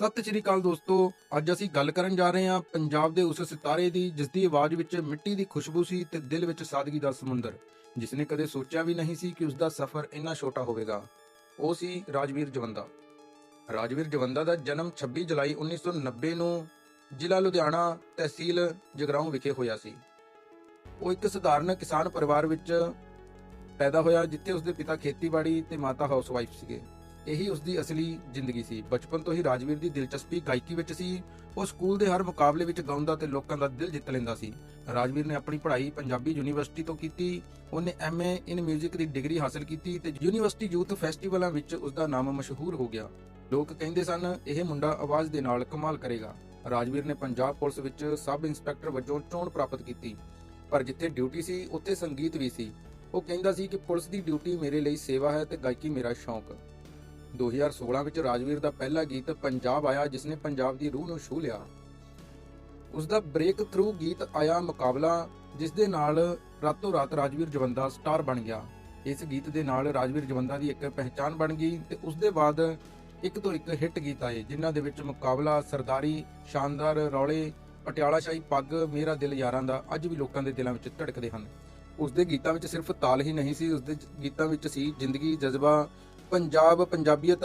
ਸਤਿ ਸ਼੍ਰੀ ਅਕਾਲ ਦੋਸਤੋ, ਅੱਜ ਅਸੀਂ ਗੱਲ ਕਰਨ ਜਾ ਰਹੇ ਹਾਂ ਪੰਜਾਬ ਦੇ ਉਸ ਸਿਤਾਰੇ ਦੀ ਜਿਸ ਦੀ ਆਵਾਜ਼ ਵਿੱਚ ਮਿੱਟੀ ਦੀ ਖੁਸ਼ਬੂ ਸੀ ਤੇ ਦਿਲ ਵਿੱਚ ਸਾਦਗੀ ਦਾ ਸਮੁੰਦਰ ਜਿਸ ਨੇ ਕਦੇ ਸੋਚਿਆ ਵੀ ਨਹੀਂ ਸੀ ਕਿ ਉਸ ਦਾ ਸਫ਼ਰ ਇੰਨਾ ਛੋਟਾ ਹੋਵੇਗਾ। ਉਹ ਸੀ ਰਾਜਵੀਰ ਜਵੰਦਾ। ਰਾਜਵੀਰ ਜਵੰਦਾ ਦਾ ਜਨਮ 26 ਜੁਲਾਈ 1990 ਨੂੰ ਜ਼ਿਲ੍ਹਾ ਲੁਧਿਆਣਾ ਤਹਿਸੀਲ ਜਗਰਾਉਂ ਵਿਖੇ ਹੋਇਆ ਸੀ। ਉਹ ਇੱਕ ਸਧਾਰਨ ਕਿਸਾਨ ਪਰਿਵਾਰ ਵਿੱਚ ਪੈਦਾ ਹੋਇਆ, ਜਿੱਥੇ ਉਸਦੇ ਪਿਤਾ ਖੇਤੀਬਾੜੀ ਤੇ ਮਾਤਾ ਹਾਊਸਵਾਈਫ ਸੀਗੇ। ਇਹੀ ਉਸਦੀ ਅਸਲੀ ਜ਼ਿੰਦਗੀ ਸੀ। ਬਚਪਨ ਤੋਂ ਹੀ ਰਾਜਵੀਰ ਦੀ ਦਿਲਚਸਪੀ ਗਾਇਕੀ ਵਿੱਚ ਸੀ। ਉਹ ਸਕੂਲ ਦੇ ਹਰ ਮੁਕਾਬਲੇ ਵਿੱਚ ਗਾਉਂਦਾ ਤੇ ਲੋਕਾਂ ਦਾ ਦਿਲ ਜਿੱਤ ਲੈਂਦਾ ਸੀ। ਰਾਜਵੀਰ ਨੇ ਆਪਣੀ ਪੜ੍ਹਾਈ ਪੰਜਾਬੀ ਯੂਨੀਵਰਸਿਟੀ ਤੋਂ ਕੀਤੀ। ਉਹਨੇ ਐਮਏ ਇਨ 뮤직 ਦੀ ਡਿਗਰੀ ਹਾਸਲ ਕੀਤੀ ਤੇ ਯੂਨੀਵਰਸਿਟੀ ਯੂਥ ਫੈਸਟੀਵਲਾਂ ਵਿੱਚ ਉਸਦਾ ਨਾਮ ਮਸ਼ਹੂਰ ਹੋ ਗਿਆ। ਲੋਕ ਕਹਿੰਦੇ ਸਨ, ਇਹ ਮੁੰਡਾ ਆਵਾਜ਼ ਦੇ ਨਾਲ ਕਮਾਲ ਕਰੇਗਾ। ਰਾਜਵੀਰ ਨੇ ਪੰਜਾਬ ਪੁਲਿਸ ਵਿੱਚ ਸਬ ਇੰਸਪੈਕਟਰ ਵਜੋਂ ਚੋਣ ਪ੍ਰਾਪਤ ਕੀਤੀ। ਪਰ ਜਿੱਥੇ ਡਿਊਟੀ ਸੀ, ਉੱਥੇ ਸੰਗੀਤ ਵੀ ਸੀ। ਉਹ ਕਹਿੰਦਾ ਸੀ ਕਿ ਪੁਲਿਸ ਦੀ ਡਿਊਟੀ ਮੇਰੇ ਲਈ ਸੇਵਾ ਹੈ ਤੇ ਗਾਇਕੀ ਮੇਰਾ ਸ਼ੌਂਕ। 2016 ਵਿੱਚ ਰਾਜਵੀਰ ਦਾ ਪਹਿਲਾ ਗੀਤ ਪੰਜਾਬ ਆਇਆ ਜਿਸ ਨੇ ਪੰਜਾਬ ਦੀ ਰੂਹ ਨੂੰ ਛੂ ਲਿਆ। ਉਸ ਦਾ ਬ੍ਰੇਕ ਥਰੂ ਗੀਤ ਆਇਆ ਮੁਕਾਬਲਾ ਜਿਸ ਦੇ ਨਾਲ ਰਾਤੋਂ ਰਾਤ ਰਾਜਵੀਰ ਜਵੰਦਾ ਸਟਾਰ ਬਣ ਗਿਆ। ਇਸ ਗੀਤ ਦੇ ਨਾਲ ਰਾਜਵੀਰ ਜਵੰਦਾ ਦੀ ਇੱਕ ਪਹਿਚਾਨ ਬਣ ਗਈ ਤੇ ਉਸ ਦੇ ਬਾਅਦ ਇੱਕ ਤੋਂ ਇੱਕ ਹਿੱਟ ਗੀਤ ਆਏ, ਜਿਨ੍ਹਾਂ ਦੇ ਵਿੱਚ ਮੁਕਾਬਲਾ ਸਰਦਾਰੀ, ਸ਼ਾਨਦਾਰ ਰੌਲੇ ਪਟਿਆਲਾ ਸ਼ਾਹੀ ਪੱਗ, ਮੇਰਾ ਦਿਲ ਯਾਰਾਂ ਦਾ, ਅੱਜ ਵੀ ਲੋਕਾਂ ਦੇ ਦਿਲਾਂ ਵਿੱਚ ਧੜਕਦੇ ਹਨ। ਉਸ ਦੇ ਗੀਤਾਂ ਵਿੱਚ ਸਿਰਫ ਤਾਲ ਹੀ ਨਹੀਂ ਸੀ ਉਸ ਦੇ ਗੀਤਾਂ ਵਿੱਚ ਸੀ ਜ਼ਿੰਦਗੀ, ਜਜ਼ਬਾ ਪੰਜਾਬ ਪੰਜਾਬੀਅਤ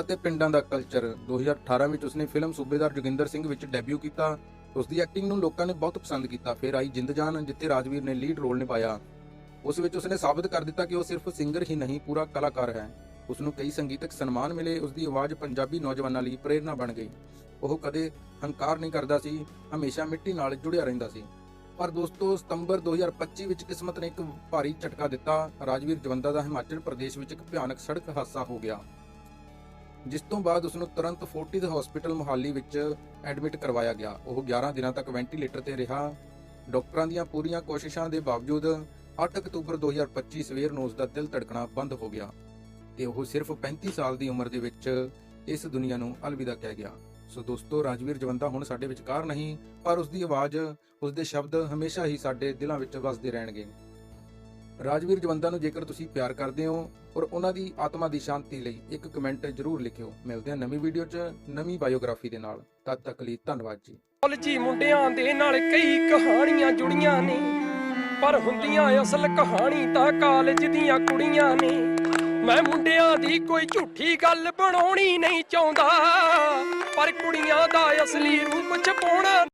ਅਤੇ ਪਿੰਡਾਂ ਦਾ ਕਲਚਰ 2018 ਵਿੱਚ ਉਸਨੇ ਫਿਲਮ ਸੂਬੇਦਾਰ ਜੋਗਿੰਦਰ ਸਿੰਘ ਵਿੱਚ ਡੈਬਿਊ ਕੀਤਾ। ਉਸ ਦੀ ਐਕਟਿੰਗ ਨੂੰ ਲੋਕਾਂ ਨੇ ਬਹੁਤ ਪਸੰਦ ਕੀਤਾ। ਫਿਰ ਆਈ ਜਿੰਦ ਜਾਨ, ਜਿੱਥੇ ਰਾਜਵੀਰ ਨੇ ਲੀਡ ਰੋਲ ਨਿਭਾਇਆ। ਉਸ ਵਿੱਚ ਉਸਨੇ ਸਾਬਤ ਕਰ ਦਿੱਤਾ ਕਿ ਉਹ ਸਿਰਫ ਸਿੰਗਰ ਹੀ ਨਹੀਂ, ਪੂਰਾ ਕਲਾਕਾਰ ਹੈ। ਉਸ ਨੂੰ ਕਈ ਸੰਗੀਤਕ ਸਨਮਾਨ ਮਿਲੇ। ਉਸ ਦੀ ਆਵਾਜ਼ ਪੰਜਾਬੀ ਨੌਜਵਾਨਾਂ ਲਈ ਪ੍ਰੇਰਨਾ ਬਣ ਗਈ। ਉਹ ਕਦੇ ਹੰਕਾਰ ਨਹੀਂ ਕਰਦਾ ਸੀ, ਹਮੇਸ਼ਾ ਮਿੱਟੀ ਨਾਲ ਜੁੜਿਆ ਰਹਿੰਦਾ ਸੀ। ਪਰ ਦੋਸਤੋ, ਸਤੰਬਰ 2025 ਵਿੱਚ ਕਿਸਮਤ ਨੇ ਇੱਕ ਭਾਰੀ ਝਟਕਾ ਦਿੱਤਾ। ਰਾਜਵੀਰ ਜਵੰਦਾ ਦਾ ਹਿਮਾਚਲ ਪ੍ਰਦੇਸ਼ ਵਿੱਚ ਇੱਕ ਭਿਆਨਕ ਸੜਕ ਹਾਦਸਾ ਹੋ ਗਿਆ। ਜਿਸ ਤੋਂ ਬਾਅਦ ਉਸ ਨੂੰ ਤੁਰੰਤ ਫੋਰਟਿਸ ਹਸਪੀਟਲ ਮੁਹਾਲੀ ਵਿੱਚ ਐਡਮਿਟ ਕਰਵਾਇਆ ਗਿਆ। ਉਹ 11 ਦਿਨਾਂ ਤੱਕ ਵੈਂਟੀਲੇਟਰ ਤੇ ਰਿਹਾ। ਡਾਕਟਰਾਂ ਦੀਆਂ ਪੂਰੀਆਂ ਕੋਸ਼ਿਸ਼ਾਂ ਦੇ ਬਾਵਜੂਦ 8 ਅਕਤੂਬਰ 2025 ਸਵੇਰ ਨੂੰ ਉਸ ਦਾ ਦਿਲ ਧੜਕਣਾ ਬੰਦ ਹੋ ਗਿਆ। ਤੇ ਉਹ ਸਿਰਫ 35 ਸਾਲ ਦੀ ਉਮਰ ਦੇ ਵਿੱਚ ਇਸ ਦੁਨੀਆ ਨੂੰ ਅਲਵਿਦਾ ਕਹਿ ਗਿਆ। ਸੋ ਦੋਸਤੋ, ਰਾਜਵੀਰ ਜਵੰਦਾ ਹੁਣ ਸਾਡੇ ਵਿਚਕਾਰ ਨਹੀਂ, ਪਰ ਉਸ ਦੀ ਆਵਾਜ਼ ਉਸ ਦੇ ਸ਼ਬਦ ਹਮੇਸ਼ਾ ਹੀ ਸਾਡੇ ਦਿਲਾਂ ਵਿੱਚ ਵਸਦੇ ਰਹਿਣਗੇ। ਰਾਜਵੀਰ ਜਵੰਦਾ ਨੂੰ ਜੇਕਰ ਤੁਸੀਂ ਪਿਆਰ ਕਰਦੇ ਹੋ ਔਰ ਉਹਨਾਂ ਦੀ ਆਤਮਾ ਦੀ ਸ਼ਾਂਤੀ ਲਈ ਇੱਕ ਕਮੈਂਟ ਜ਼ਰੂਰ ਲਿਖਿਓ। ਮਿਲਦੇ ਹਾਂ ਨਵੀਂ ਵੀਡੀਓ 'ਚ, ਨਵੀਂ ਬਾਇਓਗ੍ਰਾਫੀ ਦੇ ਨਾਲ। ਤਦ ਤੱਕ ਲਈ ਧੰਨਵਾਦ ਜੀ। ਕਾਲਜੀ ਮੁੰਡਿਆਂ ਦੇ ਨਾਲ ਕਈ ਕਹਾਣੀਆਂ ਜੁੜੀਆਂ ਨੇ, ਪਰ ਹੁੰਦੀਆਂ ਅਸਲ ਕਹਾਣੀ ਤਾਂ ਕਾਲਜ ਦੀਆਂ ਕੁੜੀਆਂ ਨੇ। ਮੈਂ ਮੁੰਡਿਆਂ ਦੀ ਕੋਈ ਝੂਠੀ ਗੱਲ ਬਣਾਉਣੀ ਨਹੀਂ ਚਾਹੁੰਦਾ, ਪਰ ਕੁੜੀਆਂ ਦਾ ਅਸਲੀ ਰੂਪ ਛਪਾਉਣਾ